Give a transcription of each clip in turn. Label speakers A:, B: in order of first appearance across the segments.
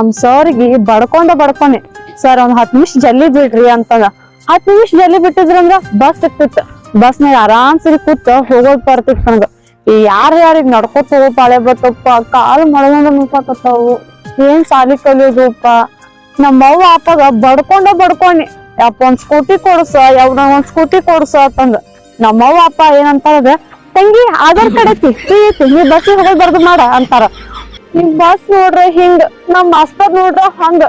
A: ನಮ್ ಸರ್ಗಿ ಬಡ್ಕೊಂಡ ಬಡ್ಕೊನೆ ಸರ್, ಒಂದ್ ಹತ್ ನಿಮಿಷ ಜಲ್ದಿ ಬಿಡ್ರಿ ಅಂತಂದ. ಹತ್ ನಿಮಿಷ ಜಲ್ದಿ ಬಿಟ್ಟಿದ್ರಂದ್ರ ಬಸ್ ಸಿಕ್ತಿತ್ತು ಬಸ್ನಾಗ ಆರಾಮ್ಸರಿ ಕೂತ ಹೋಗೋದ್ ಬರ್ತಿತ್ತು ನನಗ. ಈ ಯಾರ ಯಾರಿಗ್ ನಡ್ಕೊತ ಪಾಳೆ ಬರ್ತಪ್ಪ ಕಾಲು ಮಳಗೊಂಡ ಮುಖಾಕತ್ತಾವು ಏನ್ ಸಾಲಿ ಕಲಿಯೋದುಪ್ಪ ನಮ್ಮವ್ವ ಅಪ್ಪಾಗ ಬಡ್ಕೊಂಡ ಬಡ್ಕೊಂಡಿ. ಯಪ್ಪ, ಒಂದ್ ಸ್ಕೂಟಿ ಕೊಡ್ಸ, ಯಾವ್ದ ಒಂದ್ ಸ್ಕೂಟಿ ಕೊಡ್ಸ ಅಂತಂದ. ನಮ್ಮವ್ವ ಅಪ್ಪ ಏನಂತಾರ ತಂಗಿ, ಆಧಾರ್ ಕಾರ್ಡ್ ಐತಿ ಬಸ್ಸಿಗೆ ಹೋಗೋದ್ ಬರ್ದು ಮಾಡ ಅಂತಾರ. ನಿಮ್ ಬಸ್ ನೋಡ್ರ ಹಿಂಗ್ ನಮ್ ಮಾಸ್ತರ್ ನೋಡ್ರ ಹಂಗ.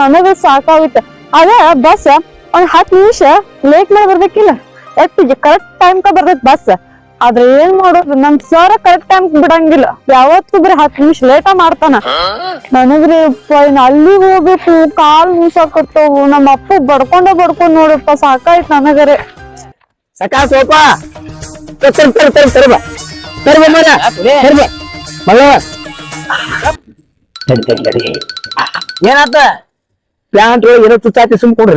A: ನನಗ ಸಾಕಾಗಿತ್ತ. ಅದ ಬಸ್ ಒಂದ್ ಹತ್ ನಿಮಿಷ ಲೇಟ್ ಮಾಡಿ ಬರ್ಬೇಕಿಲ್ಲ. ಎಟ್ ಕರೆಕ್ಟ್ ಟೈಮ್ ಕ ಬರ್ತೈತಿ ಬಸ್ ಆದ್ರೆ ಏನ್ ಮಾಡೋದು? ನಮ್ ಸರ್ ಕರೆಕ್ಟ್ ಟೈಮ್ ಬಿಡಂಗಿಲ್ಲ. ಯಾವತ್ತೂ ಬರೀ ಹತ್ ನಿಮಿಷ ಲೇಟ ಮಾಡ್ತಾನ. ನನಗ್ರಿ ಅಲ್ಲಿ ಹೋಗ್ಬೇಕು. ಕಾಲ್ ಮುಸಾಕತ್ತವು ನಮ್ಮ ಅಪ್ಪ ಬಡ್ಕೊಂಡ ಬಡ್ಕೊಂಡ್ ನೋಡಪ್ಪ ಸಾಕಾಯ್ತು ನನಗರೆ.
B: ಸಕಾ ಸೋಪ. ತರ್ಬ ತರ್ಬ ತರ್ಬ ಮಗ. ತಡಿ ತಡಿ ತಡಿ
C: ಏನಾತ?
B: ಪ್ಯಾಂಟ್ ಒಳಗೆ ಏನೋ ತುತ್ತಾತಿ ಸುಮ್ ಕೊಡ್ರಿ.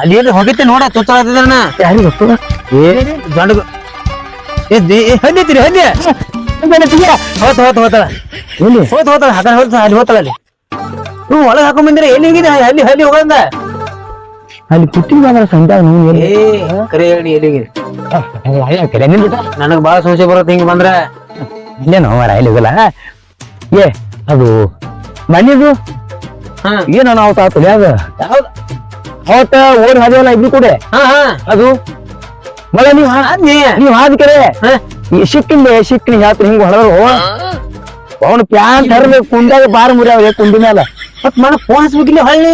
C: ಅಲ್ಲಿ ಏನ್ರಿ ಹೋಗಿತ್ತೆ ನೋಡ ತುತ್ತಾತಿದ್ರನ
B: ಯಾರಿಗೆ ಗೊತ್ತದ
C: ಏ ಗಂಡ ಏ ದೇ- ಏ, ಹಂದಿತ್ರಿ ಹಂದಿ ಹೋತ ಹೋತ ಹೋತಳ
B: ಎಲ್ಲಿ?
C: ಹೋತ ಹೋತಳ ಹಾಕ ಹೋತ ಅಲ್ಲಿ ಹೋತಳ ಅಲ್ಲಿ ನೀವು ಒಳಗೆ ಹಾಕೊಂಡ್ ಬಂದಿರ ಎಲ್ಲಿ ಹೋಗಿದೆ ಅಲ್ಲಿ ಅಲ್ಲಿ ಹೋಗಂದ
B: ಅಲ್ಲಿ ಪುಟ್ಟಿ ಬಂದ್ರ ಸಂಜಾಗ ನೀವು
C: ಏ ಕರೆ ಹೇಳಿ ಎಲ್ಲಿ ಹೋಗಿದೆ ನನಗ್ ಬಾಳ ಸಂಶಯ ಬರುತ್ತೆ ಹಿಂಗ ಬಂದ್ರ.
B: ಇಲ್ಲೇನೋ ಅಲ್ಲಿ ಇಲ್ಲಿ ಹೋಗಲ್ಲ. ಏ ಅದು ಮನೆದು?
C: ಹಾ.
B: ಏನೋ ನಾವು ತಾತಲ್ಲ ಅದು?
C: ಯಾವ್ದು?
B: ಅವತ್ತ ಓಡಿ ಹಾದಿವಲ್ಲ ಇಬ್ರು ಕೂಡ
C: ಹಾ ಹಾ.
B: ಅದು? ಮಳೆ ನೀವು
C: ನೀ.
B: ನೀವು ಹಾದ ಕರೆ? ಈ ಸಿಕ್ಕಿಂದ ಸಿಕ್ಕಿನ ಹೇಳ್ತೀನಿ ಹಿಂಗ ಹೊಡೆದ್ರು ಅವನು ಪ್ಯಾಂಟ್ ಹರಿದ ಕುಂಡಾಗ ಬಾರ್ ಮುರಿಯಾವ್ರೆ ಕುಂಡಿ ಮ್ಯಾಲ
C: ಮತ್ ಮನ ಫೋನ್ ಹಚ್ಬೇಕಿಲ್ಲ ಹೊಳ್ಳಿ.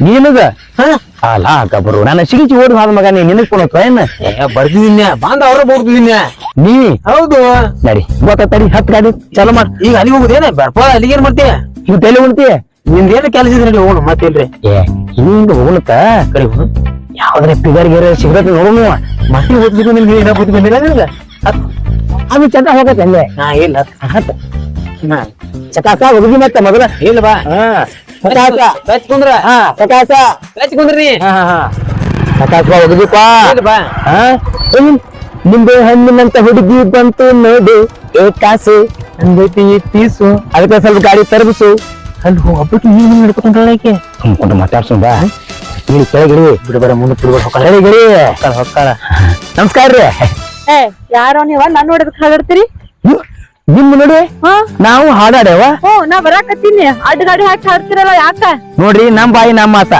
B: ನೀನಗ?
C: ಹಾ.
B: ಅಲ್ಲ ಗಬ್ರು ನನ್ನ ಸಿಗಿಚಿ ಓಡಿ ಹಾದ ಮಗ ನೀ ನಿನಗ್ ಕೊನ ಏನ್?
C: ಏ ಬರ್ತಿದ್ದೀನಿ ಬಂದ ಅವ್ರ ಬೋಡ್ತಿದ್ದೀನಿ
B: ನೀ?
C: ಹೌದು.
B: ನಡಿ ಗೊತ್ತ ತಡಿ ಹತ್ ಗಾಡಿ ಚಾಲು ಮಾಡ್.
C: ಈಗ ಅಲ್ಲಿಗೆ ಹೋಗುದೇನ ಬರ್ಪ ಅಲ್ಲಿಗೆ ಏನ್ ಮಾಡ್ತೀಯ?
B: ನೀವು ತಲೆ ಉಣ್ತಿ
C: ನಿಂದೇನು ಕೆಲಸ ಇದ್ರೆ ಹೋಗೋಣ ಮತ್ತೇನ್ರಿ?
B: ಏ ಹಿಂಗ ಹೋಗ್ಲತ್ತ
C: ಕಡೆ
B: ಯಾವ್ದ್ರ ಪಿಗರ್ ಗಿರ ಸಿಗರತ್ ನೋಡು
C: ಮತ್ತೆ ಓದ್ಲಿಕ್ಕೆ ನಿಮ್ಗೆ ಏನ ಬುದ್ಧಿ ಬಂದಿಲ್ಲ
B: ಅದು ಚಂದ ಹೋಗತ್ತೆ ಅಲ್ಲೇ
C: ಹಾ ಇಲ್ಲ.
B: ಹತ್. ಚಕಾಸ ಹುಡುಗಿ ಮತ್ತೆ ಮೊದಲ.
C: ಇಲ್ಲ ಬಾ.
B: ಹಾ.
C: ಕುಂದ್ರ.
B: ಹಾ
C: ಕುಂದ್ರಿ.
B: ಹಾ
C: ಇಲ್ಲ ಬಾ.
B: ಹಾ? ನಿಂಬೆ ಹಣ್ಣಿನಂತ ಹುಡುಗಿ ಬಂತು ನೋಡು. ಏ ಕಾಸು ಅಂದೈತಿ ಪೀಸು ಅದಕ್ಕೆ ಸ್ವಲ್ಪ ಗಾಡಿ ತರಬಿಸು. ಅಲ್ಲಿ ನೀನು ಮಾತಾಡ್ಸು ಬಾ. ಬಿಡಬೇಡ ಮುಂದೆ ಬಿಡಬೇಡ ನಮಸ್ಕಾರ ರೀ.
A: ಏ ಯಾರೋ ನೀವ? ನಾನ್ ನೋಡಿದಕ್ ಹಾಗಾಡ್ತೀರಿ?
B: ನಿಮ್- ನಿಮ್ ನೋಡಿ
A: ಹಾ.
B: ನಾವು ಹಾಡಾಡ್ಯಾವ?
A: ಓ ನಾ ಬರಾಕತ್ತೀನಿ. ಅಡ್ಡ ಗಾಡಿ ಹಾಕಿ ಹಾಡ್ತಿರಲ್ಲ ಯಾಕ?
B: ನೋಡ್ರಿ ನಮ್ ಬಾಯಿ ನಮ್ಮ ಮಾತ.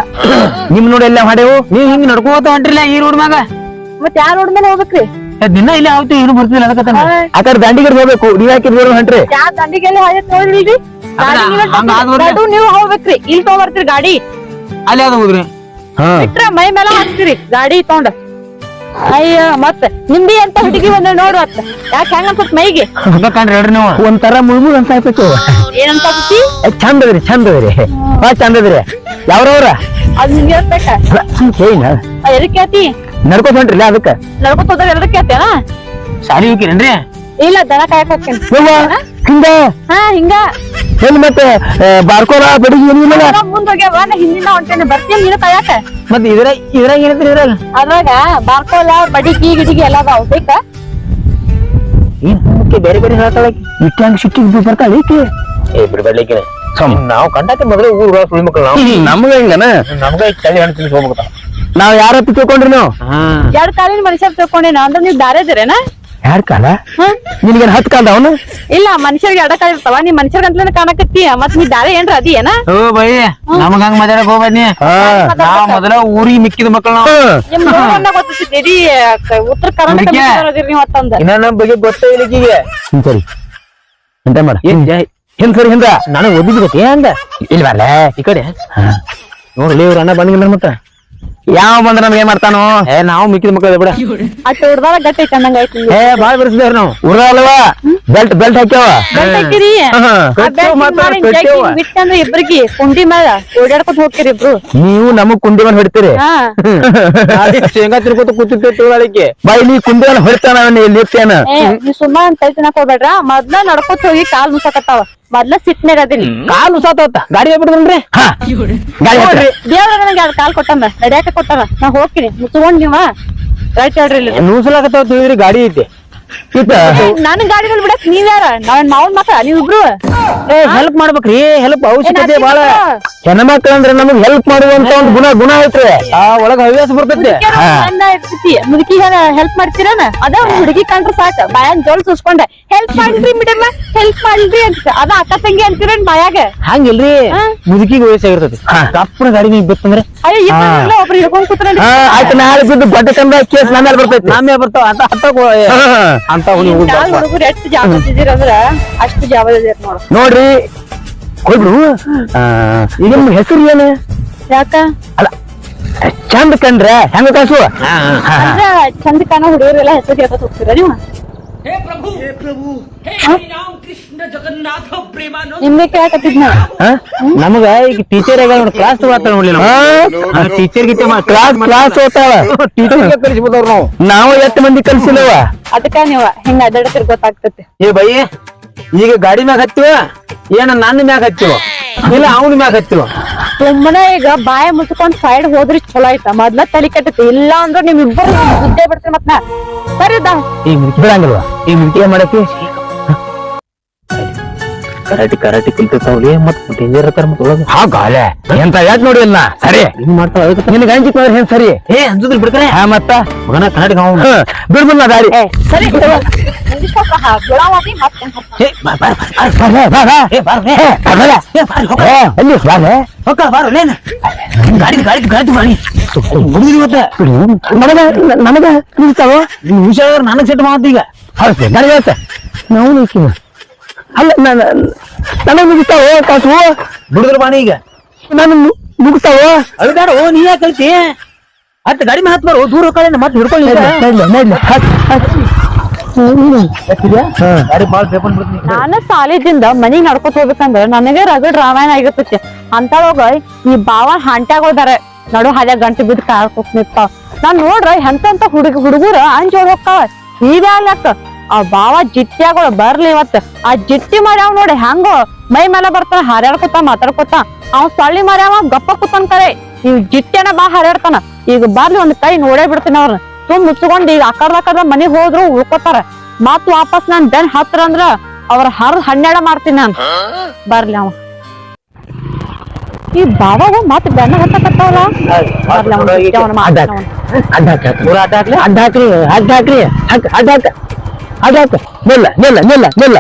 B: ನಿಮ್ ನೋಡಿ ಎಲ್ಲ ಹಾಡೇವು
C: ನೀವ್ ಹಿಂಗ್ ನಡ್ಕೋತ ಹೊಂಟ್ರಿಲ್ಲ ಈ ರೋಡ್ ಮ್ಯಾಗ?
A: ಮತ್ ಯಾರ ರೋಡ್ ಮೇಲೆ ಹೋಗ್ಬೇಕ್ರಿ?
C: ಏ, ದಿನ ಇಲ್ಲಿ ಆವತ್ತು ಏನು ಬರ್ತಿಲ್ಲ ಅದಕ್ಕೆ
B: ಆಕಡೆ ದಂಡಿಗೆ ದಂಡಿಗರ್ ಹೋಗ್ಬೇಕು. ನೀವ್ ಯಾಕೆ ಹೊಂಟ್ರಿ?
A: ಯಾ ದಂಡಿಗೆಲ್ಲ ಗಾಡಿ ನೀವೇ
C: ಹಂಗ ಆದ್ವರ್ರಿ?
A: ತಗೊಂಡ್- ನಡು ನೀವು ಹೋಗ್ಬೇಕ್ರಿ. ಇಲ್ಲಿ ತಗೊಂಡ್ಬರ್ತೀರಿ ಗಾಡಿ.
C: ಅಲ್ಲಿ ಯಾವ್ದು ಹೋದ್ರಿ
B: ಹಾ.
A: ಬಿಟ್ರ ಮೈ ಮೇಲೆ ಹಾಕ್ತಿರಿ ಗಾಡಿ ತಗೊಂಡ. ಅಯ್ಯ ಮತ್ತೆ ನಿಂಬಿ ಅಂತ ಹುಡುಗಿ ಬಂದ ನೋಡು ಅತ್ತ. ಯಾಕೆ ಹೆಂಗ ಅನ್ಸತ್ ಮೈಗೆ?
C: ಹೋಗ್ಬೇಕಂಡ್ರಿ ಹೇಳ್ರಿ ನೀವು.
B: ಒಂಥರ ಮುಳ್ಮುಳ್ ಅಂತ ಆಯ್ತು
A: ಏನಂತ
B: ಚಂದ ಅದ್ರಿ ಚಂದ ಅದ್ರಿ. ಬಾ ಚಂದ ಅದ್ರಿ. ಯಾವ್ರವ್ರ?
A: ಅದ್ ನಿಂಗೆ ಇರ್ಬೇಕ
B: ಏನ
A: ಎದಕ್ ಕೇಳ್ತಿ?
B: ನಡ್ಕೋತ ಹೊಂಟ್ರಿಲ್ಲ ಅದಕ್ಕ?
A: ನಡ್ಕೊತ ಹೋದಾಗ ಎದಕ್ ಕೇಳ್ತೇನ
C: ಶಾಲಿ ಹೋಗಿರೇನ್ರಿ
A: ಇಲ್ಲ ದನ ಕಾಯಕ್ ಹೋಗ್ತೇನೆ.
B: ಹಿಂಗ?
A: ಹಾ ಹಿಂಗ.
B: ಆ, ಬಾರ್ಕೋಲ ಬಡಿಗೆ ಏನಿಲ್ಲ
A: ಮುಂದ್ ಹೋಗ್ಯಾವ ನಾ ಹಿಂದಿನ ಹೊಂಟೇನೆ ಬರ್ತೀನಿ ನೀನು ಕಾಯಕ?
C: ಮತ್ ಇದ್ರ ಇದ್ರಾಗ ಏನೈತ್ರಿ ಇದ್ರಲ್ಲ
A: ಅದ್ರಾಗ ಬಾರ್ಕೋಲ ಬಡಿಗೆ ಗಿಡಿಗೆ ಎಲ್ಲ ಅದಾವ ಬೇಕಾ
B: ಬೇರೆ ಬೇರೆ ಹೇಳ್ತಾಳ ಇಟ್ಟಂಗ್ ಹಂಗ ಸಿಟ್ಟಿಗೆ ಬರ್ತಾಳ ಈಕೆ?
C: ಏ ಬಿಡ್ಬೇಡ್ಲಿಕ್ಕೆ ನಾವು ಕಂಡಾಕೆ ಮೊದಲೇ ಊರ ಸುಳಿ ಮಕ್ಕಳು ನಾವು
B: ನಮ್ಗ ಹೆಂಗನ?
C: ನಮ್ಗ ಚಳಿ ಹಣ್ಣು ತಿನ್ಸಿ ಹೋಗ್ಬೇಕ
B: ನಾವ್ ಯಾರ ಹತ್ತಿ ತಿಳ್ಕೊಂಡ್ರಿ ನೀವು?
C: ಹಾ
A: ಎರಡ್ ಕಾಲಿನ ಮನುಷ್ಯರ್ ತಿಳ್ಕೊಂಡೇನ? ಅಂದ್ರೆ ನೀವ್ ದಾರೆ ಇದ್ದೀರೇನ
B: ಯಾರ ಕಾಲ? ನಿನ್ಗೇನ್ ಹತ್ ಕಾಲ ಅವನು?
A: ಇಲ್ಲ ಮನುಷ್ಯರಿಗೆ ಎರಡ ಕಾಲ ಇರ್ತಾವ. ನೀ ಮನುಷ್ಯರ್ಗಂತಲೇ ಕಾಣಕತ್ತಿ. ಮತ್ ನೀ ದಾರೆ ಏನ್ರ ಅದಿ ಏನ
C: ಓ ಬೈ ನಮಗ ಹಂಗ ಮಾತಾಡಕ್ ಹೋಗ್ಬನ್ನಿ ನಾವ್ ಮೊದಲ ಊರಿಗೆ ಮಿಕ್ಕಿದ ಮಕ್ಕಳ
A: ಗೊತ್ತಿದ್ದೀರಿ ಉತ್ತರ ಕರ್ನಾಟಕ
C: ಇನ್ನ ನಮ್ ಬಗ್ಗೆ ಗೊತ್ತೇ ಇಲ್ಲ ಈಕಿಗೆ.
B: ಹಿಂಗ್ ಸರಿ. ಎಂತ ಮಾಡ? ಹಿಂದ್ ಸರಿ ಹಿಂದ
C: ನಾನು ಓದಿದ್ ಗೊತ್ತೇ ಅಂದ.
B: ಇಲ್ಲಿ
C: ಈ ಕಡೆ. ನೋಡ್ಲಿ ಇವ್ರ ಅಣ್ಣ ಬಂದಿಲ್ಲ ಮತ್ತ.
B: ಯಾವ ಬಂದ್ರ ನಮ್ಗೆ ಏನ್ ಮಾಡ್ತಾನೋ?
C: ಏ ನಾವು ಮಿಕ್ಕಿದ ಮಕ್ಕಳು ಬಿಡ.
A: ಹೊಡ್ದಾಗ ಗಟ್ಟಿ ಐತೆ ಅಂದಂಗ ಆಯ್ತು
C: ಏ ಬಾಳ್ ಬೆರೆಸಿದೇವ್ರ ನಾವು.
B: ಉರ ಅಲ್ವಾ ಬೆಲ್ಟ್ ಬೆಲ್ಟ್ ಹಾಕ್ಯಾವ.
A: ಜಗ್ಗಿ ಇಬ್ರಿಗೆ ಕುಂಡಿ ಮ್ಯಾಲ ಓಡಾಡ್ಕೊತ ಹೋಗ್ತೀರಿ ಇಬ್ರು.
B: ನೀವು ನಮಗ್ ಕುಂಡಿ ಮೇಲೆ ಹೊಡಿತೀರಿ.
A: ಹಾ.
C: ಶೇಂಗಾ ತಿನ್ಕೋತ ಕೂತಿರ್ತೇವೆ ತಿಳುವಳಿಕೆ
B: ನೀ ಇಲ್ಲಿ ಕುಂಡಿ ಮೇಲೆ ಹೊಡಿತಾನ ಅವನ ಲಿಫ್ಟೇನ
A: ಏ ನೀವ್ ಸುಮ್ಮ ಅಂತ ತಿನ್ನಕ್ ಹೋಗ್ಬೇಡ್ರ? ಮೊದ್ಲ ನಡ್ಕೊತ ಹೋಗಿ ಕಾಲ್ ಮುಸಕತ್ತಾವ ಮೊದ್ಲ ಸಿಟ್ನಾಗ ಅದೀನಿ
C: ಕಾಲು ಸಾತ ಗಾಡಿ
B: ಗಾಡಿ ಹತ್ರ.
A: ದೇವ್ರ ಎರಡು ಕಾಲ್ ಕೊಟ್ಟಂದ ನಡ್ಯಾಕ ಕೊಟ್ಟಾರ ನಾ ಹೋಗ್ತೀನಿ. ಮುಚ್ಕೊಂಡ್ ನೀವ? ರೈಟ್ ಹೇಳ್ರಿ ಇಲ್ಲಿ.
C: ತಿಳಿದ್ರಿ ಗಾಡಿ ಐತಿ.
A: ನನ್ ಗಾಡಿ ಮೇಲೆ ಬಿಡಕ್ ನೀವ್ಯಾರ ನಾವ್ ಮಾವನ್ ಮಕ್ಕ ನೀವಿಬ್ರು?
C: ಏ ಹೆಲ್ಪ್ ಮಾಡ್ಬೇಕ್ರಿ. ಹೆಲ್ಪ್ ಅವಶ್ಯಕತೆ ಬಾಳ.
B: ಮಕ್ಕಳ ಅಂದ್ರೆ ನಮಗ್ ಹೆಲ್ಪ್ ಮಾಡುವಂತ ಒಂದು ಗುಣ ಗುಣ ಐತ್ರಿ.
C: ಆ ಒಳಗ ಹವ್ಯಾಸ ಬರ್ತೈತಿ.
A: ಮುದುಕಿ ಹೆಲ್ಪ್ ಮಾಡ್ತೀರನ? ಅದ ಹುಡುಗಿ ಕಂಡ್ರೆ ಸಾಕ. ಬಾಯಾಗ ಜೋಲ್ ಸುಸ್ಕೊಂಡೆ. ಹೆಲ್ಪ್ ಮಾಡ್ರಿ ಮೇಡಮ್ ಹೆಲ್ಪ್ ಮಾಡ್ರಿ ಅಂತ. ಅದ ಅಕ್ಕ ತಂಗಿ ಅಂತೀರೇನ್ ಬಾಯಾಗ?
C: ಹಂಗಿಲ್ರಿ. ಮುದುಕಿಗೆ ವಯಸ್ಸಾಗಿರ್ತೈತಿ ಕಪ್ಪನ ಗಾಡಿ ನೀವು ಬಿತ್ತಂದ್ರೆ?
A: ಒಬ್ರು ಹಿಡ್ಕೊಂಡ್
B: ಹಾ ಆಯ್ತು ನಾಳೆ ಬಿದ್ದು ಬಟ್ಟೆ ತಂದ ಕೇಸ್ ನನ್ನ ಮೇಲೆ ಬರ್ತೈತಿ.
C: ನಾಮೇ ಬರ್ತಾವ. ಅಂತ ಅಂತ ಅಂತ ಹುಡುಗ
A: ಹುಡುಗರು ಎಷ್ಟು ಜಾಬದಿದ್ದೀರ ಅಂದ್ರ ಅಷ್ಟು ಜಾಬದಿದ್ದೀರ ಇದ್ದೀರ
B: ನೋಡ್ರಿ ಕೊಡ್ರು ನಿಮ್ ಹೆಸರು ಏನು?
A: ಯಾಕ?
B: ಅಲ್ಲ ಚಂದ ಕಂಡ್ರೆ ಹೆಂಗ ಕಾಸು
A: ಚಂದ ಹುಡುಗರು ಹುಡುಗರೆಲ್ಲ ಹೆಸರು ಕೇಳ್ಕೊತ ಹೋಗ್ತೀರ ನೀವು?
D: ಹೇ ಪ್ರಭು! ಹೇ ಪ್ರಭು! ಹೇ ಶ್ರೀರಾಮ್ ಕೃಷ್ಣ ಜಗನ್ನಾಥ ಪ್ರೇಮಾನಂದ
A: ನಿಮ್ಗೆ ಕೇಳಕತ್ತಿದ್ನ
C: ನಮಗ ಈಗ ಟೀಚರ್ ಆಗ ನೋಡಿ ಕ್ಲಾಸ್ ತಗೋತಾಳ ನೋಡ್ಲಿ ನಮ್ಮ ಟೀಚರ್ ಗಿಟ್ಟೆ
B: ಕ್ಲಾಸ್ ಕ್ಲಾಸ್ ತಗೋತಾಳ
C: ಟೀಚರ್ ಕಲಿಸ್ಬೋದವ್ರು ನಾವು.
B: ನಾವು ಎಷ್ಟ್ ಮಂದಿ ಕಲಿಸಿಲ್ಲವ
A: ಅದಕ್ಕ ನೀವ ಹೆಂಗ ಅಡ್ಡಾಡ್ತಿರ್ ಗೊತ್ತಾಗ್ತತಿ.
C: ಏ ಬೈ ಈಗ ಗಾಡಿ ಮ್ಯಾಗ ಹತ್ತಿವ? ಏನ ನನ್ನ ಮ್ಯಾಗ ಹತ್ತಿವ? ಇಲ್ಲ ಅವನ ಮ್ಯಾಗ ಹತ್ತಿವ?
A: ಸುಮ್ಮನೆ ಈಗ ಬಾಯ ಮುಚ್ಕೊಂಡ್ ಸೈಡ್ ಹೋದ್ರಿ ಚಲೋ ಆಯ್ತ? ಮೊದ್ಲ ತಲೆ ಕೆಟ್ಟತಿ. ಇಲ್ಲ ಅಂದ್ರೆ ನಿಮ್ ಇಬ್ಬರು ಬುದ್ಧೆ ಬಿಡ್ತೀನಿ ಸರಿ ದಾ.
C: ಈ
B: ಬಿಡಂಗಿಲ್ವಾ?
C: ಈ ಏನ್ ಮಾಡಕ್ಕೆ ಕರಾಟಿ ಕರಾಟಿ ಕುಂತಿರ್ತಾವ್ಲಿ ಮತ್ ಡೇಂಜರ್ ಇರ್ತಾರ ಮತ್ ಒಳಗ.
B: ಹಾ ಗಾಲೆ ಎಂತ ಯಾಕೆ ನೋಡಿ ಇಲ್ಲ ಸರಿ.
C: ಹಿಂಗ್ ಮಾಡ್ತಾವ ಅದಕ್ಕೆ?
B: ನಿನಗೆ ಅಂಜಿಕ್ ಅಂದ್ರೆ ಏನ್ ಸರಿ?
C: ಏ ಅಂಜುದ್ರಿ ಬಿಡ್ತಾರೆ
B: ಹಾ ಮತ್ತ?
C: ಮಗನ ಕರಾಟಿ
B: ಹಾ, ಬಿಡ್ಬಿಡ್ಲ ದಾರಿ.
A: ಏ ಸರಿ ಗುಳಾವತಿ ಮತ್ತೆ
C: ಏ ಬಾ ಬಾ ಬಾ.
B: ಬರ್ಲೆ, ಬಾ, ಬಾ.
C: ಏ ಬಾರ ಹೋಗ ಬಾರ ಲೇನ ಗಾಡಿ ಗಾಡಿ ಗಾಡಿ ಮಾಡಿ ಮುಗಿದ್ರಿ ಇವತ್ತ
B: ನನಗ ನನಗ ನಿಲ್ತಾವ
C: ನೀವು ಹುಷಾರ ನನಗ್ ಸೆಟ್ ಮಾಡ್ತೀಗ ಈಗ.
B: ಹೌದು ನನಗೆ ಆಯ್ತ. ನಾವು ಅಲ್ಲ ನಾನು ನನಗೆ ಮುಗಿಸ್ತಾವ ಕಾಸು
C: ಬಿಡುದ್ರ ಬಾಣಿ ಈಗ.
B: ನಾನು ಮುಗಿಸ್ತಾವ?
C: ಅಳ್ಬೇಡ ಓ ನೀ ಯಾಕೆ ಕಳ್ತಿ? ಅತ್ತ ಗಾಡಿ ಮೇಲೆ ಹತ್ತು ಬರೋ ದೂರ ಕಡೆ ಮತ್ತೆ ಹಿಡ್ಕೊಳ್ಳಿ ಗಾಡಿ ಬಾಳ್ ಪೇಪರ್ ಬಿಡ್ತೀನಿ
A: ನಾನು ಸಾಲಿದಿಂದ ಮನಿಗ್ ನಡ್ಕೊತ ಹೋಗ್ಬೇಕಂದ್ರ ನನಗೆ ರಗಡ್ ರಾಮಾಯಣ ಆಗಿರ್ತೈತಿ. ಅಂತವಾಗ ಈ ಬಾವ ಹಾಂಟ್ಯಾಗೋದಾರ ನಡು ಹಾದ್ಯಾಗ ಗಂಟೆ ಬಿದ್ದು ಕಾಳ್ಕೊತ್ ನಿಂತಾವ. ನಾನ್ ನೋಡ್ರ ಎಂತ ಹುಡುಗ ಹುಡುಗರು ಅಂಜೋಡ್ ಹೋಗ್ತಾವ. ಇದ್ಯಾಲಕ್ಕ ಆ ಬಾವ ಜಿಟ್ಟಿಯಾಗಳು ಬರ್ಲಿ ಇವತ್ತು. ಆ ಜಿಟ್ಟಿ ಮಾಡ್ಯಾವ ನೋಡಿ ಹೆಂಗೋ ಮೈ ಮೇಲೆ ಬರ್ತಾನ ಹಾರ್ಯಾಡ್ಕೊತ ಮಾತಾಡ್ಕೊತ. ಅವ್ ಸಳ್ಳಿ ಮಾರ್ಯಾವ ಗಪ್ಪ ಕೂತನ್ ಕರೆ. ಇವ್ ಜಿಟ್ಟೆನ ಬಾ ಹಾರ್ಯಾಡ್ತಾನ. ಈಗ ಬರ್ಲಿ ಒಂದ್ ಕೈ ನೋಡೇ ಬಿಡ್ತೀನಿ ಅವ್ರನ್ನ ಸುಮ್ ಮುಚ್ಕೊಂಡ್ ಈಗ ಅಕರ್ದ ಮನಿಗ್ ಹೋದ್ರು ಉಳ್ಕೊತಾರ. ಮತ್ ವಾಪಸ್ ನಾನ್ ಬೆನ್ ಹತ್ರ ಅಂದ್ರ ಅವ್ರ ಹರ್ ಹನ್ನೆರಡ ಮಾಡ್ತೀನಿ ನಾನು. ಬರ್ಲಿ ಅವ. ಈ ಬಾವಾಗ ಮತ್ ಬೆನ್ನ ಹತ್ತಕತ್ತಾವಲ್ಲ
B: ಅಡ್ಡ
A: ಹಾಕ್ರಿ
B: ಅಡ್ಡ ಹಾಕ್ರಿ ಅಡ್ಡ ಹಾಕ್ರಿ ಅಡ್ಡ ಹಾಕ. ಹಾಕ ನಿಲ್ಲ ನಿಲ್ಲ ನಿಲ್ಲ ನಿಲ್ಲ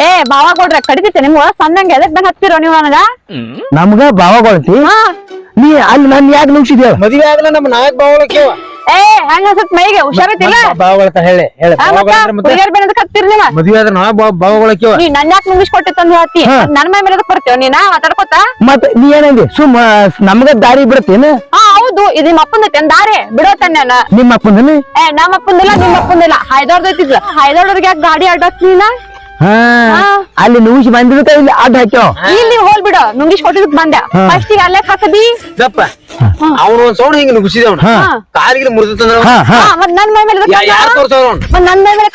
A: ಏ ಬಾವ ಕೊಡ್ರ ಕಡಿತೈತೆ ನಿಮ್ಗ? ಸಣ್ಣಂಗೆ ಎದಕ್ ಬಂದ್ ಹತ್ತಿರೋ ನೀವು ನನಗ?
B: ನಮ್ಗ ಭಾವಗೊಳ್ತಿ
A: ಹಾ.
B: ನೀ ಅಲ್ಲಿ ನನ್ ಯಾಕ ನುಗ್ಸಿದ್ಯವ
C: ಮದುವೆ ಆಗಲ್ಲ ನಮ್ಮ ನಾಯಕ್ ಬಾವಳಕ್ಕೆವ
A: ಏ ಹಂಗ ಸ್ವಲ್ಪ ಮೈಗೆ ಹುಷಾರೈತಿಲ್ಲ
C: ಬಾವಗಳತ ಹೇಳಿ ಹೇಳಿ.
A: ಮತ್ತ ಹುಡುಗಿಯರ್ ಬೆನ್ ಎದಕ್ ಹತ್ತಿರ್ ನೀವ
C: ಮದುವೆ ಆದ್ರೆ ನಾ ಬಾವಗಳಕ್ಕೆವ
A: ನೀ ನನ್ ಯಾಕೆ ಮುಗಿಸ್ಕೊಟ್ಟಿತ್ತಂದ್ ಹೇಳ್ತಿ?
B: ಹಾ.
A: ನನ್ ಮೈ ಮೇಲೆ ಬರ್ತೀವ ನೀನ ಮಾತಾಡ್ಕೊತ?
B: ಮತ್ ನೀ ಏನಂದಿ? ಸುಮ್ಮ ನಮ್ಗ ದಾರಿ ಬಿಡ್ತೀನಿ
A: ಹಾ ಹೌದು ಇದು ನಿಮ್ಮ ಅಪ್ಪಂದ ತಂದಾರೆ. ಬಿಡೋ ತನ್ನ
B: ನಿಮ್ಮ ಅಪ್ಪನ
A: ಏ ನಮ್ಮ ಅಪ್ಪಂದಿಲ್ಲ ನಿಮ್ಮ ಅಪ್ಪಂದಿಲ್ಲ. ಹೈದವ್ರದೈತಿದ್ಲ ಹೈದವ್ರಿಗೆ ಯಾಕೆ ಗಾಡಿ ಅಡ್ಡಾಕ್ ನೀನ?
B: ಹಾ
A: ಹಾ.
B: ಅಲ್ಲಿ ನುಂಗಿಸಿ ಬಂದಿದ್ಕ ಇಲ್ಲಿ ಅಡ್ಡ ಹಾಕ್ಯಾವ
A: ಇಲ್ಲಿ ಹೋಲ್ ಬಿಡು ನುಂಗಿಸ್ ಕೊಟ್ಟಿದ್ ಬಂದ. ಫಸ್ಟ್ ಈಗ ಅಲ್ಲೇ ಹಾಕದಿ.
C: ಗಪ್ಪ ಅವ್ನು ಒಂದ್ ಸೌಂಡ್ ಹಿಂಗ ನುಗ್ಸಿದವ್
B: ಹಾ.
C: ಕಾಲಿಗೆ ಮುರಿದಂದ್ರ
A: ಮತ್ ನನ್ ಮೈ ಮೇಲೆ ಮತ್ ನನ್ ಮೈ ಮೇಲೆ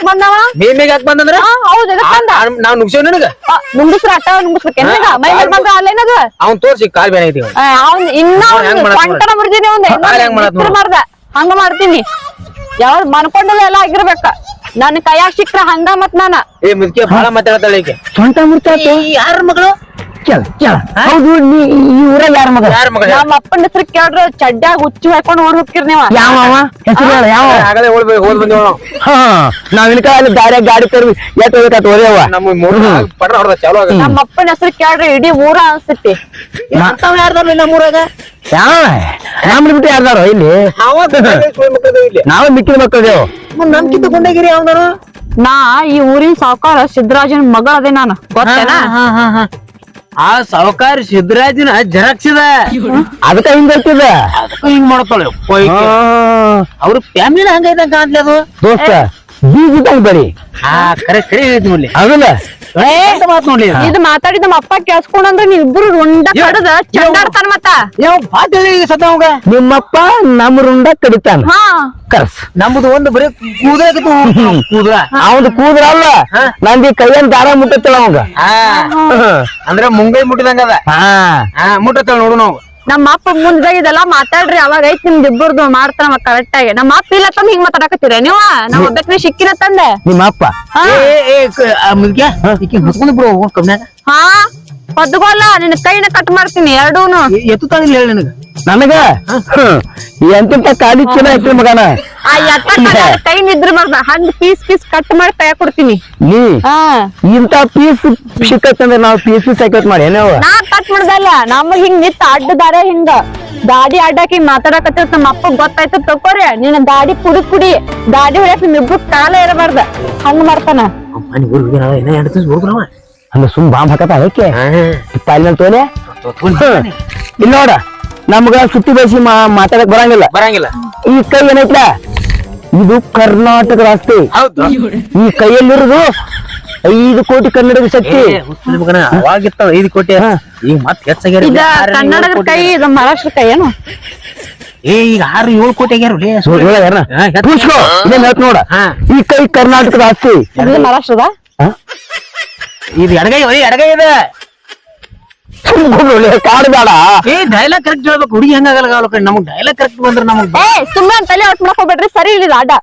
A: ಮೇ
C: ಮೇಮೆಗೆ ಯಾಕೆ ಬಂದಂದ್ರ?
A: ಹಾ ಹೌದು ಎದಕ್ ಬಂದ?
C: ನಾವ್ ನುಗ್ಸೇವ್ ನನಗ?
A: ಆ, ನುಂಗಿಸ್ರ ಅಟ್ಟ ನುಂಗಿಸ್ಬೇಕೇನ್ ಈಗ? ಮೈ ಮೇಲೆ ಬಂದ ಅಲ್ಲೇನದು
C: ಅವ್ನ್ ತೋರ್ಸಿ ಕಾಲ್ ಬೇನೆ ಐತಿ
A: ಅವ್ನ್ ಇನ್ನ
C: ಅವ್ನ್ ಹೆಂಗ್
A: ಮುರಿದೀನಿ. ಮಾಡ್ದ. ಮಾಡ್ತೀನಿ. ಯಾವ್ದು ಮನ್ಕೊಂಡಲ್ಲ ಎಲ್ಲ ಆಗಿರ್ಬೇಕ. ನನ್ ಕೈಯಾಗ ಸಿಕ್ಕ್ರ ಹಂಗ ಮತ್ ನಾನ.
C: ಏ ಮುದ್ಕೆ ಬಹಳ ಮಾತಾಡತಾಳೆ ಈಕೆ.
B: ಸೊಂಟ ಮುರ್ತಾತು
C: ಯಾರ ಮಗಳು?
B: ಕೇಳ ಕೇಳ. ಹೌದು ನೀ ಈ ಊರಾಗ ಯಾರ ಮಗ?
C: ಯಾರ
A: ನಮ್ಮ ಅಪ್ಪನ ಹೆಸರು ಕೇಳ್ರ ಚಡ್ಡಾಗ ಹುಚ್ಚು ಹಾಕೊಂಡು ಓಡ್ ಹೋಗ್ತಿರ್ ನೀವ.
B: ಯಾವ ಅವ? ಹೆಸರು ಹೇಳ ಯಾವ
C: ಆಗಲೇ ಓಡ್ ಓದ್ ಬಂದೇವ್ ನಾವು
B: ಹಾ ನಾವ್ ಇನ್ಕ ಅಲ್ಲಿ ದಾರ್ಯಾಗ ಗಾಡಿ ತರ್ವಿ ಎತ್ ಹೋಗ್ಬೇಕತ್ ಓದೇವ
C: ನಮ್ಮ ಮೂರು ಪಡ್ರ ಹೊಡೆದ ಚಾಲು ಆಗ
A: ನಮ್ಮ ಅಪ್ಪನ ಹೆಸರು ಕೇಳ್ರಿ ಇಡೀ ಊರ ಅನ್ಸ್ತೈತಿ.
C: ಯಾರ್ದಾರ ನಮ್ಮ ಊರಾಗ?
B: ಯಾವ ನಮ್ದು ಬಿಟ್ಟು ಯಾರ್ದಾರ ಇಲ್ಲಿ? ನಾವೇ ಮಿಕ್ಕಿದ ಮಕ್ಕಳದೇವು.
C: ನಮ್ ಕಿತ್ತ ಕೊಂಡಾಗಿರಿ ಅವನರು
A: ನಾ ಈ ಊರಿನ ಸಾವುಕಾರ ಸಿದ್ದರಾಜನ ಮಗಳ ಅದೇ ನಾನು. ಗೊತ್ತೇನಾ?
C: ಆ ಸಾವುಕಾರ ಸಿದ್ದರಾಜನ ಜರಾಕ್ಸಿದ
B: ಅದಕ್ಕ ಹಿಂಗ್ ಬರ್ತಿದ
C: ಅದಕ್ಕೂ ಹಿಂಗ್ ಮಾಡ್ತಾಳೆ. ಅವ್ರ ಫ್ಯಾಮಿಲಿ ಹಂಗೈತೆ ಕಾಣ್ಲಿ ಅದು.
B: ದೋಸ್ತ ಬೀಜ ಬರೀ.
C: ಆ ಕರೆ ಕರೆ ಹೇಳಿದ್ವಿ
B: ಅದಲ್ಲ
C: ಮಾತು ನೋಡ್ಲಿ?
A: ಇದು ಮಾತಾಡಿದ ನಮ್ಮ ಅಪ್ಪ ಕೇಳಿಸ್ಕೊಂಡ್ರ ನೀವ್ ಇಬ್ರು ರುಂಡ ಕಡದ ಚಂಡಾಡ್ತಾನ ಮತ್ತ?
C: ಯಾವ ಸದ ಅವಂಗ?
B: ನಿಮ್ಮಪ್ಪ ನಮ್ ರುಂಡ ಕಡಿತಾನ. ಕರ್ಸ್.
C: ನಮ್ದು ಒಂದು ಬರೀ ಕೂದ್ರ ಕೂದಲ.
B: ಅವನ್ ಕೂದ್ರ ಅಲ್ಲ. ನಂದಿ ಕೈಯನ್ ದಾರ ಮುಟ್ಟತ್ತಳ ಅವಂಗ.
C: ಅಂದ್ರೆ ಮುಂಗೈ ಮುಟ್ಟಿದಂಗ ಅದ ಮುಟ್ಟತ್ತಳ ನೋಡು ನಾವು.
A: ನಮ್ಮ ಅಪ್ಪ ಮುಂದಾಗ ಇದೆಲ್ಲ ಮಾತಾಡ್ರಿ ಅವಾಗ ಐತ್ ನಿಮ್ದು ಇಬ್ಬರದು ಮಾಡ್ತಾನ ಕರೆಕ್ಟ್ ಆಗಿ. ನಮ್ಮ ಅಪ್ಪ ಇಲ್ಲ ತಂದ್ ಹಿಂಗ್ ಮಾತಾಡಕತ್ತೀರ ನೀವ? ನಾವ್ ಒಬ್ಬಕ್ನೆ ಸಿಕ್ಕಿರ ತಂದೆ.
B: ನಿಮ್ಮ ಅಪ್ಪ
A: ಹಾ. ಹೊದ್ಗೋಲ್ಲ ನಿನ್ನ ಕೈನ ಕಟ್ ಮಾಡ್ತೀನಿ ಎರಡೂನು.
C: ಎ- ಎತ್ತು ತಾನಿಲ್ಲ ಹೇಳಿ ನನಗ.
B: ನನಗ? ಎಂತ ಕಾಲಿ ಚೀಲ ಐತಿ ಮಗನ?
A: ಆ ಎತ್ತ ಕೈ ನಿದ್ರ ಬರ್ದ ಹಂಗ್ ಪೀಸ್ ಪೀಸ್ ಕಟ್ ಮಾಡಿ ಕೈ ಕೊಡ್ತೀನಿ.
B: ನೀ?
A: ಹಾ.
B: ಇಂತ ಪೀಸ್ ಸಿಕ್ಕತ್ತಂದ್ರೆ ನಾವು ಪೀಸ್ ಪೀಸ್ ಹಾಕತ್ ಮಾಡಿ ಏನೋ
A: ನಾ ಕಟ್ ಮಾಡ್ದಲ್ಲ ನಮಗ್ ಹಿಂಗ್ ನಿತ್ ಅಡ್ಡ ದಾರೆ ಹಿಂಗ. ದಾಡಿ ಅಡ್ಡಾಕಿ ಮಾತಾಡಕತ್ತಿರ್ ನಮ್ಮ ಅಪ್ಪ ಗೊತ್ತಾಯ್ತು ತಕೋರಿ ನಿನ್ನ ದಾಡಿ ಪುಡಿ ಪುಡಿ ದಾಡಿ ಹೊಡ್ಯಾಕ ನಿಮ್ ಇಬ್ರು ಕಾಲ ಇರಬಾರ್ದ. ಹಂಗ ಮಾಡ್ತಾನ.
C: ಅಮ್ಮ ಎರಡು ದಿವಸ ಹೋಗ್ರವ
B: ಹಂಗ ಸುಮ್ ಬಾಂಬ್ ಹಾಕತ ಅದಕ್ಕೆ? ಪಾಲಿನ ತೋಲೆ? ಇಲ್ಲ ನೋಡ ನಮ್ಗ ಸುತ್ತಿ ಬಯಸಿ ಮಾತಾಡಕ್ ಬರಂಗಿಲ್ಲ.
C: ಬರಂಗಿಲ್ಲ.
B: ಈ ಕೈ ಏನೈತ್ಲ? ಇದು ಕರ್ನಾಟಕ
C: ರಸ್ತೆ
B: ಈ ಕೈಯಲ್ಲಿರೋದು ಐದು ಕೋಟಿ ಕನ್ನಡದ ಶಕ್ತಿ.
C: ಅವಾಗಿತ್ತ ಐದು ಕೋಟಿ. ಈಗ ಮತ್ ಹೆಚ್ಚಾಗ್ಯಾರ
A: ಇದ ಕನ್ನಡದ ಕೈ ಇದು ಮಹಾರಾಷ್ಟ್ರ ಕೈ ಏನು?
C: ಏ ಈಗ ಆರು ಏಳು ಕೋಟಿ ಆಗ್ಯಾರ.
B: ನೋಡ್? ಈ ಕೈ ಕರ್ನಾಟಕದ ಆಸ್ತಿ.
A: ಇದು ಮಹಾರಾಷ್ಟ್ರದ?
B: ಹಾ?
C: ಇದು ಎಡಗೈ ಒಯ್ ಎಡಗೈ ಇದೆ.
B: ಕಾಡು ಬೇಡ
C: ಏ ಡೈಲಾಗ್ ಕರೆಕ್ಟ್ ಹೇಳ್ಬೇಕು. ಹುಡುಗಿ ಹೆಂಗಾಗಲ್ಲ ನಮಗ್ ಡೈಲಾಗ್ ಕರೆಕ್ಟ್ ಬಂದ್ರೆ ನಮಗ್
A: ಏ ಸುಮ್ಮನೆ ತಲೆ ಔಟ್ ಮಾಡಕ್ ಹೋಗ್ಬೇಡ್ರಿ. ಸರಿ ಇಲ್ಲ ಅಡ್ಡ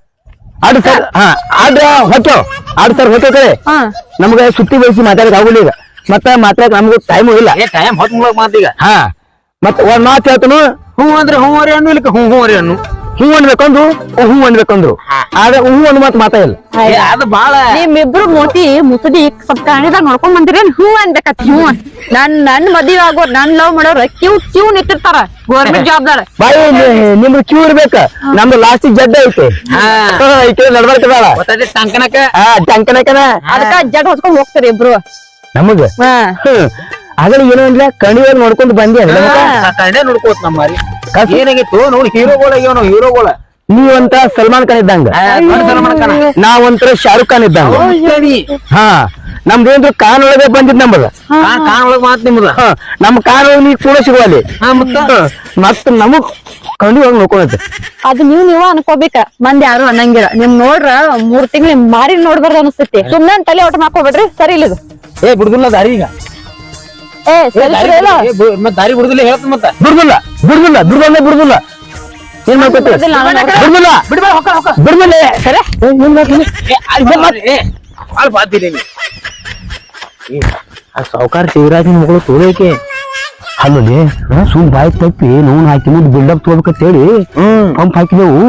B: ಆಡು ಸರ್. ಹಾ. ಆಡ್ರ ಹೊಚ್ಚೋ ಆಡು ಸರ್ ಹೊಚ್ಚೋ ಕಡೆ
A: ಹಾ.
B: ನಮ್ಗೆ ಸುತ್ತಿ ಬಯಸಿ ಮಾತಾಡಕ್ ಆಗುಲ್ಲ ಈಗ. ಮತ್ತೆ ಮಾತಾಡಕ್ ನಮ್ಗೆ ಟೈಮು ಇಲ್ಲ.
C: ಏ ಟೈಮ್ ಹೊತ್ತು ಮುಳಕ್ ಮಾತೀಗ
B: ಹಾ. ಮತ್ತೆ ಒಂದ್ ಮಾತು ಹೇಳ್ತನು?
C: ಹ್ಞೂ ಅಂದ್ರೆ ಹ್ಞೂ ಅರಿ ಅನ್ನು ಇಲ್ಲಕ ಹ್ಞೂ ಹ್ಞೂ ಅರಿ ಅನ್ನು.
B: ಹೂ ಅನ್ಬೇಕಂದ್ರು ಹೂ ಅನ್ಬೇಕಂದ್ರು. ಆದ್ರೆ ಹೂ ಅನ್ ಮಾತು ಮಾತಾ ಇಲ್ಲ.
C: ಏ, ಅದು ಬಾಳ
A: ನಿಮ್ಮಿಬ್ರು ಮೋತಿ ಮುಸುಡಿ ಸ್ವಲ್ಪ ಕಾಣಿದಾಗ ನೋಡ್ಕೊಂಡ್ ಬಂದಿರೇನ್ ಹೂ ಅನ್ಬೇಕತ್ ಹೂ. ನನ್ ನನ್ ಮದ್ವಿ ಆಗೋರ್ ನನ್ ಲವ್ ಮಾಡೋರ್ ಕ್ಯೂ ಕ್ಯೂ ನಿಂತಿರ್ತಾರ ಗೌರ್ಮೆಂಟ್ ಜಾಬ್ದಾರ
B: ಬಾಯಿ ನಿಮ್ದು ಕ್ಯೂ ಇರ್ಬೇಕ. ನಮ್ದು ಲಾಸ್ಟ್ ಜಡ್ಡ ಐತೆ.
C: ಹಾ.
B: ಹಾ, ಐತೆ ನಡ್ಬರ್ಕ ಬೇಡ.
C: ಟಂಕನಕ
B: ಹಾ ಟಂಕನಕನ
A: ಅದಕ್ಕ ಜಡ್ ಹೊತ್ಕೊಂಡ್ ಹೋಗ್ತಾರ ಇಬ್ರು.
B: ನಮಗ? ಆಗಲಿ ಏನೋ ಅಂದ್ರೆ ಕಣಿವಾಗ ನೋಡ್ಕೊಂಡು ಬಂದಿ ಅಲ್ಲ
C: ನೋಡ್ಕೋತ ನೋಡ್ಕೋತ್ ನಮ್ಮ ಮಾರಿ ಏನಾಗಿತ್ತು? ನೋಡಿ ಹೀರೋಗಳ ನಾವು ಹೀರೋಗಳ
B: ನೀವಂತ ಸಲ್ಮಾನ್ ಖಾನ್ ಇದ್ದಂಗ?
C: ಸಲ್ಮಾನ್ ಖಾನ್.
B: ನಾವಂತರ ಶಾರುಖ್ ಖಾನ್ ಇದ್ದಂಗ. ಹಾ ನಮ್ದೇನ್ರು ಕಾನ್ ಒಳಗೆ ಬಂದಿದ್ ನಮ್ಮದ
C: ಕಾನ್ ಕಾನ್ ಒಳಗ್ ಮಾತ್ ನಿಮ್ದ?
B: ನಮ್ ಕಾನ್ ಒಳಗೆ ನೀ ಕೂಡ ಸಿಗುವಲ್ಲಿ
C: ಮತ್ತ?
B: ನಮಗ್ ಕಂಡು ಹೋಗಿ ನೋಡ್ಕೊಳತ್ತೆ
A: ಅದು ನೀವ್ ನೀವ್ ಅನ್ಕೋಬೇಕ. ಮಂದಿ ಯಾರು ಅನ್ನಂಗಿಲ್ಲ. ನಿಮ್ ನೋಡ್ರ ಮೂರ್ ತಿಂಗಳು ಮಾರಿ ನೋಡ್ಬಾರ್ದು ಅನಿಸ್ತೈತಿ. ಸುಮ್ನೆ ತಲೆ ಔಟ್ ಮಾಡ್ಕೋಬೇಡ್ರಿ. ಸರಿ ಇಲ್ಲ ಇದು
C: ಏ ಬಿಡುದಿಲ್ಲ ದಾರಿ ಈಗ.
A: ಏ ಸರಿ
C: ದಾರಿ ಬಿಡುದಿಲ್ಲ ಹೇಳ್ತ ಮತ್ತ.
B: ಬಿಡುದಿಲ್ಲ ಬಿಡುದಿಲ್ಲ ಬಿಡುದಿಲ್ಲ ಬಿಡುದಿಲ್ಲ. ಏನ್ ಮಾಡ್ಕೊತ
A: ಬಿಡುದಿಲ್ಲ,
C: ಬಿಡ್ಬೇಡ ಹೊಕ್ಕ ಹೊಕ್ಕ
B: ಬಿಡುದಿಲ್ಲ.
A: ಸರಿ.
C: ಏ, ಅಲ್ಲಿ ಬಾ, ಏ, ಅಲ್ಲಿ ಬಾತಿಲ್ಲ ನೀ. ಆ ಸಾವುಕಾರ ಶಿವರಾಜನ ಮಗಳು ತೋಳಕ್ಕೆ
B: ಅಲ್ಲಲ್ಲಿ ಸುಮ್ ಬಾಯಿ ತಪ್ಪಿ ನೋನ್ ಹಾಕಿ ಮುಂದೆ ಬಿಲ್ಡಪ್ ತೋಬೇಕಂತ ಹೇಳಿ
C: ಹ್ಮ್.
B: ಪಂಪ್ ಹಾಕಿದೆವು.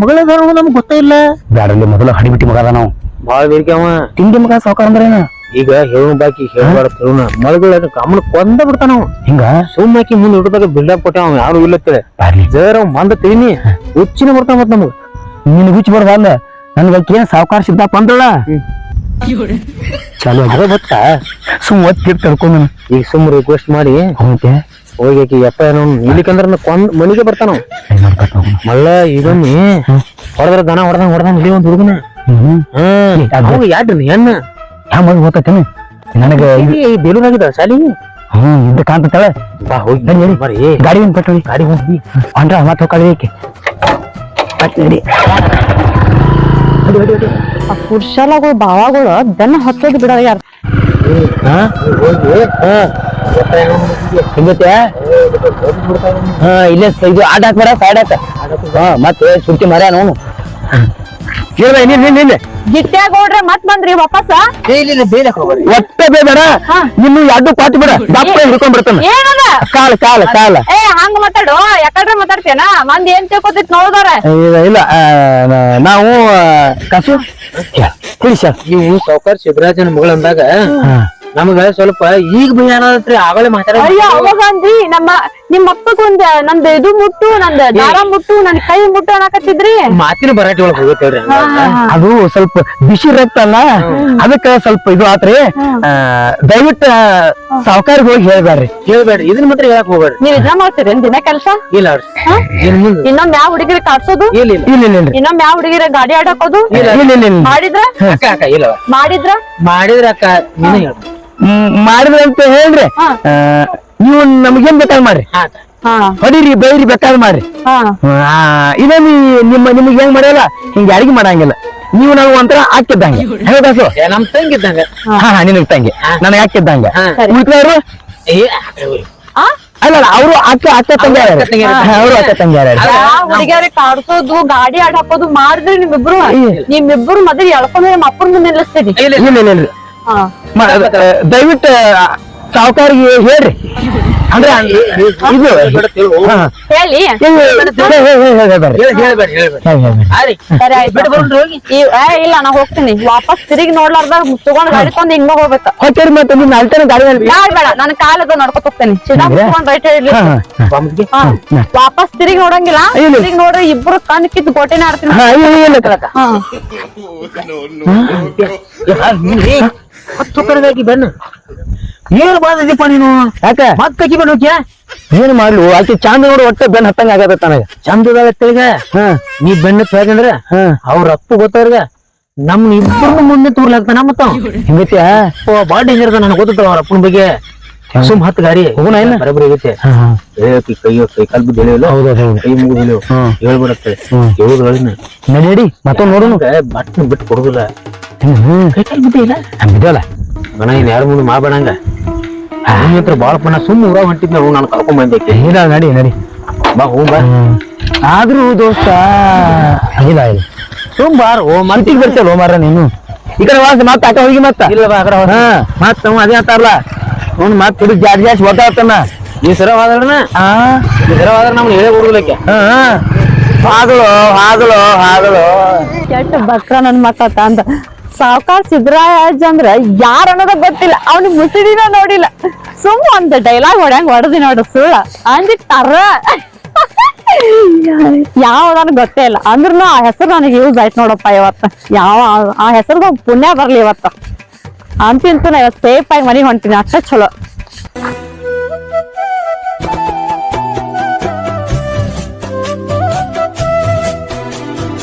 C: ಮಗಳದಾರ ನಮ್ಗೆ ಗೊತ್ತೇ ಇಲ್ಲ.
B: ಬ್ಯಾಡಲ್ಲಿ ಮೊದಲ ಹಡಿಬಿಟ್ಟಿ ಮಗ ಅದ ನಾವು.
C: ಬಾಳ ಬೇಡಿಕೆ ಅವ.
B: ತಿಂಡಿ ಮಗ ಸಾವುಕಾರ ಅಂದ್ರೆ ಏನ
C: ಈಗ ಹೇಳು ಬಾಕಿ ಹೇಳ್ಬಾರ್ದು ಹೇಳುನ ಮಳಗಳ ಕಮ್ಮನ ಕೊಂದ ಬಿಡ್ತಾನ ಅವ
B: ಹಿಂಗ?
C: ಸುಮ್ಮಾಕಿ ಮುಂದೆ ಹಿಡಿದಾಗ ಬಿಲ್ಡಪ್ ಕೊಟ್ಟ ಅವ ಯಾರು ಇಲ್ಲ ತಿಳಿ ಜರ ಅವ್ ಮಂದ ತಿಳಿನಿ ಹುಚ್ಚಿನ ಬರ್ತಾವ ಮತ್ ನಿನ್ನ
B: ನಿನ್ ಹುಚ್ಚಿ ಬಡ್ದಲ್ಲ ನನ್ಗೆ ಆಕಿ ಏನ್ ಸಾವುಕಾರ ಸಿದ್ದಪ್ಪ ಅಂದಳ? ಚಲೋ
C: ಅದ ಗೊತ್ತಾ?
B: ಸುಮ್ ಒತ್ತಿ ತಡ್ಕೊಂಡ್
C: ಈಗ ಸುಮ್ ರಿಕ್ವೆಸ್ಟ್ ಮಾಡಿ. ಹೋಗಿ ಆಕಿ ಯಪ್ಪ ಏನೋ ಇಲ್ಲಿಕಂದ್ರ ಕೊಂದ್ ಮನಿಗೆ ಬರ್ತಾನ? ಮಳ್ಳ ಇದೊಮ್ಮೆ ಹೊಡೆದ್ರ ದನ ಹೊಡೆದಂಗ ಹೊಡೆದಂಗ ಇಲ್ಲಿ ಒಂದ್ ಹುಡುಗನ.
B: ಹ್ಮ್.
C: ಯಾಡ್ರಿ ಹೆಣ್ಣ
B: ಯಾವ ಮಗ ನನಗ
C: ಈ ಬೇಲೂರಾಗಿದ ಶಾಲಿ?
B: ಹ್ಮ್ ಇದು ಕಾಣ್ತತ್ತಳ
C: ಬಾ ಹೋಗಿ.
B: ನಡಿ, ನಡಿ.
C: ಬರ್ರಿ
B: ಗಾಡಿ ಒಂದು ಪೆಟ್ರೋಲ್
C: ಗಾಡಿ ಹೋಗಿ
B: ಅಂದ್ರ ಮತ್ತೆ ಹೋಗಿ ಏಕೆ? ನಡಿ.
A: ಆ ಪುರುಷಲಗಳು ಭಾವಗಳು ಬೆನ್ನ ಹತ್ತೋದು ಬಿಡ ಯಾರ?
B: ಹಾ?
C: ಹೋಗಿ.
B: ಹಾ. ಹಿಂಗತ್ತೆ ಹಾ ಇಲ್ಲೇ ಇದು ಆಟ ಹಾಕ್ಬೇಡ ಸೈಡ್ ಹಾಕ. ಹಾ ಮತ್ತೆ ಸುರ್ತಿ ಮರ ನೋನು ಇಲ್ಲ ನಿಲ್ ನಿಲ್ ನಿಲ್
A: ಗಿಟ್ಟ್ಯಾಗೋಡ್ರೆ ಮತ್ ಬಂದ್ರಿ ವಾಪಸ್?
C: ಇಲ್ಲ ಬೇಡ ಹೋಗ್ರಿ
B: ಒಟ್ಟೆ ಬೇಡ ನಿನ್ನ ಎರಡು ಪಾಟಿ ಬಿಡ. ದಪ್ಪ ಹಿಡ್ಕೊಂಡ್ ಬಿಡ್ತಾನ
A: ಏನದ?
B: ಕಾಲ ಕಾಲ ಕಾಲ.
A: ಏ ಹಂಗ ಮಾತಾಡು. ಯಾಕಂದ್ರೆ ಮಾತಾಡ್ತೇನ ಮಂದಿ ಏನ್ ತಿಳ್ಕೊತಿತ್ ನೋಡ್ದಾರ
B: ಇಲ್ಲ ಇಲ್ಲ. ನಾವು ಕಸು. ಹೇಳಿ ಸರ್.
C: ಇವು ಸಾವುಕಾರ ಶಿವರಾಜನ ಮಗಳು ಅಂದಾಗ ನಮಗ ಸ್ವಲ್ಪ ಈಗ ಭಯ ಅನ್ನೋದ್ರಿ ಆಗಲೇ ಮಾತಾಡ
A: ಅಯ್ಯೋ ಅವಾಗ ಅಂದ್ರಿ ನಮ್ಮ ನಿಮ್ ಅಪ್ಪಗ್ ಒಂದ್ ನಂದ್ ಇದು ಮುಟ್ಟು ನಂದ್ ದಾರ ಮುಟ್ಟು ನನ್ ಕೈ ಮುಟ್ಟು ಅನ್ನಕತ್ತಿದ್ರಿ?
C: ಮಾತಿನ ಬರಾಟಿ ಒಳಗ್ ಹೋಗತ್ತೇವ್ರಿ
B: ಅದು ಸ್ವಲ್ಪ ಬಿಸಿ ರಕ್ತ ಅಲ್ಲ ಅದಕ್ಕ ಸ್ವಲ್ಪ ಇದು ಆತ್ರಿ. ಆ, ದಯವಿಟ್ಟು ಸಾವುಕಾರಿಗೆ ಹೋಗಿ ಹೇಳ್ಬೇಡ್ರಿ
C: ಹೇಳ್ಬೇಡ್ರಿ ಇದನ್ನ ಮಾತ್ರ ಹೇಳಕ್ ಹೋಗ್ಬೇಡ್ರಿ
A: ನೀವ್ ಇದ್ರ ಮಾಡ್ತೀರಿ ದಿನ ಕೆಲ್ಸ?
C: ಇಲ್ಲ
A: ಇನ್ನೊಮ್ಮೆ ಯಾವ ಹುಡುಗಿರ ಕಾಡ್ಸೋದು?
C: ಇಲ್ಲ ಇಲ್ಲ.
A: ಇನ್ನೊಮ್ಮೆ ಯಾವ ಹುಡುಗಿರ ಗಾಡಿ ಆಡಕೋದು? ಮಾಡಿದ್ರ?
C: ಅಕ್ಕ ಅಕ್ಕ ಇಲ್ಲ.
A: ಮಾಡಿದ್ರ?
C: ಮಾಡಿದ್ರ ಅಕ್ಕ ನೀನು ಹೇಳು
B: ಮ್, ಮಾಡಿದ್ರಿ ಅಂತ ಹೇಳ್ರಿ. ಆ, ನೀವು ನಮ್ಗೇನ್ ಬೇಕಾದ್ ಮಾಡ್ರಿ. ಹೊಡಿರಿ ಬೈರಿ ಬೇಕಾದ್ ಮಾಡ್ರಿ.
A: ಇದನ್ನ
B: ಆ, ಇದೇ ನೀ ನಿಮ್ಮ ನಿಮ್ಗೆ ಹೆಂಗ್ ಮಾಡಲ್ಲ ಹಿಂಗ ಯಾರಿಗೂ ಮಾಡಂಗಿಲ್ಲ. ನೀವು ನಾವು ಒಂಥರ ಹಾಕಿದ್ದಂಗೆ.
C: ಹೇಳ್ದಾಸು ನಮ್ ತಂಗಿದ್ದಂಗೆ
B: ಹಾ ಹಾ ನಿನಗ್ ತಂಗಿ. ನನಗೆ ಹಾಕಿದ್ದಂಗೆ.
A: ಉಳಿತಾರು
B: ಅಲ್ಲ ಅಲ್ಲ ಅವರು ಅಕ್ಕ ಅಕ್ಕ
C: ತಂಗಿ.
B: ಅವರು ಅಕ್ಕ
A: ತಂಗಿ ಹುಡುಗಿಯರ ಕಾಡ್ಸೋದು ಗಾಡಿ ಆಡ್ ಹಾಕೋದು ಮಾಡಿದ್ರೆ ನಿಮ್ಮಿಬ್ರು ನಿಮ್ಮಿಬ್ರು ಮೊದಲು ಎಳ್ಕೊಂಡ್ರೆ ನಮ್ಮ ಅಪ್ಪನ ನಿಲ್ಲಿಸ್ತೀರಿ
C: ಇಲ್ಲ
B: ಇಲ್ಲ. ದಯವಿಟ್ಟು ಸಾವುಕಾರಿಗೆ ಹೇಳ್ರಿ ಅಂದ್ರೆ ಇದು.
A: ಹೇಳಿ ಇಲ್ಲ ನಾ ಹೋಗ್ತೀನಿ ವಾಪಸ್ ತಿರುಗಿ ನೋಡ್ಲಾರ್ದ ತಗೊಂಡ್ ಗಾಡಿ ತಂದ್ ಹಿಂಗ ಹೋಗ್ಬೇಕು
B: ಹೋಗ್ತೀರಿ ಮತ್ತೆ ನಿನ್ನ ಅಳ್ತಾನೆ ಗಾಡಿ
A: ಬೇಡ ನನ್ ಕಾಲದ ನಡ್ಕೊತ ಹೋಗ್ತೇನೆ. ವಾಪಸ್ ತಿರುಗಿ ನೋಡಂಗಿಲ್ಲ
B: ಇಲ್ಲ.
A: ತಿರುಗಿ ನೋಡ್ರಿ ಇಬ್ರು ಕಣ್ ಕಿತ್ ಗೋಟಿನ ಆಡ್ತೀನಿ
C: ಹತ್ತು ಕಡೆದಾಗಿ ಬನ್ನ. ಏನ್ ಬಾದಪ್ಪ ನೀನು?
B: ಯಾಕ?
C: ಮತ್ತ ಅಕ್ಕಿ ಬನ್ನ ಹೋಗ್ಯಾ?
B: ಏನ್ ಮಾಡ್ಲು? ಆಕೆ ಚಂದ ನೋಡಿ ಒಟ್ಟ ಬೆನ್ ಹತ್ತಂಗ ಆಗತ್ತ ನನಗ.
C: ಚಂದದಾಗ ನೀ ಬೆನ್ನ
B: ಹಾ.
C: ಅವ್ರ ಅಪ್ಪು ಗೊತ್ತವ್ರಗ ನಮ್ ಇಬ್ಬರು ಮುಂದೆ ತೂರ್ಲಾಗ್ತಾನ ಮತ್ತ
B: ಹಿಂಗತ್ಯಾ?
C: ಬಾಳ ಡೇಂಜರ್ ನನಗೆ ಗೊತ್ತದ ಅವ್ರ ಅಪ್ಪನ ಬಗ್ಗೆ. ಸುಮ್ ಹತ್ತು ಗಾರಿ.
B: ಹೋಗೋಣ ಏನ?
C: ಬರಬರಿ ಕೈ ಕೈ ಕಾಲ್ ಬಿದ್ದು ಹೇಳಿಲ್ಲ
B: ಹೌದು ಹೌದು.
C: ಕೈ ಮುಗಿದು ಹೇಳಿವ್.
B: ಹ್ಮ್.
C: ಹೇಳ್ಬಿಡತ್ತೆ.
B: ಹ್ಮ್. ನಡಿ ಮತ್ತೊಂದ್ ನೋಡುನು.
C: ಬಟ್ಟನ್ ಬಿಟ್ಟು ಕೊಡುದಿಲ್ಲ.
B: ಬಿದ್ದಲ್ಲ
C: ಮನ ಇನ್ ಯಾರ ಮುಂದೆ ಮಾಡಬೇಡಂಗ ನಿನ್ನ ಹತ್ರ ಬಾಳ ಪಣ ಸುಮ್ಮ ಊರಾಗ ಹೊಂಟಿದ್ ನಾವು ನಾನು ಕರ್ಕೊಂಡ್ ಬಂದೈತಿ.
B: ಇಲ್ಲ ನಡಿ ನಡಿ.
C: ಬಾ ಹೋಗ ಬಾ.
B: ಆದ್ರೂ ದೋಸ್ತ ಇಲ್ಲ ಇಲ್ಲ.
C: ಸುಮ್ ಬಾರ್ ಓ
B: ಮಂತಿಗೆ ಬರ್ತೇವೆ ಮಾರ ನೀನು. ಈ ಕಡೆ ವಾಸ ಮತ್ತ ಆಟ ಹೋಗಿ ಮತ್ತ.
C: ಇಲ್ಲ ಬಾ ಅದ್ರ
B: ಹಾ ಮತ್ತೆ ಅವ ಅದೇ ಅಂತಾರಲ್ಲ. ಅವ್ನು ಮತ್ತೆ ಹಿಡಿದು ಜಾಸ್ತಿ ಜಾಸ್ತಿ ಒದ್ದಾಡ್ತಾನ.
C: ಈ ಸರ ಹೋದ್ರನ
B: ಹಾ.
C: ಈ ಸರ ಹೋದ್ರ ನಮ್ಗೆ ಹೇಳೇ ಕೊಡುದಿಲ್ಲಕ್ಕೆ
B: ಹಾ ಹಾಗಲು ಹಾಗಲು ಹಾಗಲು.
A: ಕೆಟ್ಟ ಬಕ್ರ ನನ್ನ ಮಕ್ಕ ಅಂದ ಸಾವ್ಕಾರ್ ಸಿದ್ದರಾಜ್ ಅಂದ್ರ ಯಾರ ಅನ್ನೋದ ಗೊತ್ತಿಲ್ಲ. ಅವ್ನಿಗೆ ಮುಸುಡಿನ ನೋಡಿಲ್ಲ. ಸುಮ್ ಒಂದ್ ಡೈಲಾಗ್ ಹೊಡ್ಯಾಂಗ ಹೊಡೆದಿ ನೋಡು ಸುಳ್ಳ. ಅಂದಿಟ್ಟಾರ ಯಾವ್ದನ್ ಗೊತ್ತೇ ಇಲ್ಲ. ಅಂದ್ರೂ ಆ ಹೆಸರು ನನಗೆ ಯೂಸ್ ಆಯ್ತು ನೋಡಪ್ಪ ಇವತ್ತ. ಯಾವ ಆ ಹೆಸರು ಪುಣ್ಯ ಬರ್ಲಿ ಇವತ್ತ. ಅಂತಿಂತು ನಾ ಸೇಫ್ ಆಗಿ ಮನೆಗೆ ಹೊಂಟಿನಿ. ಅಷ್ಟೇ ಚಲೋ.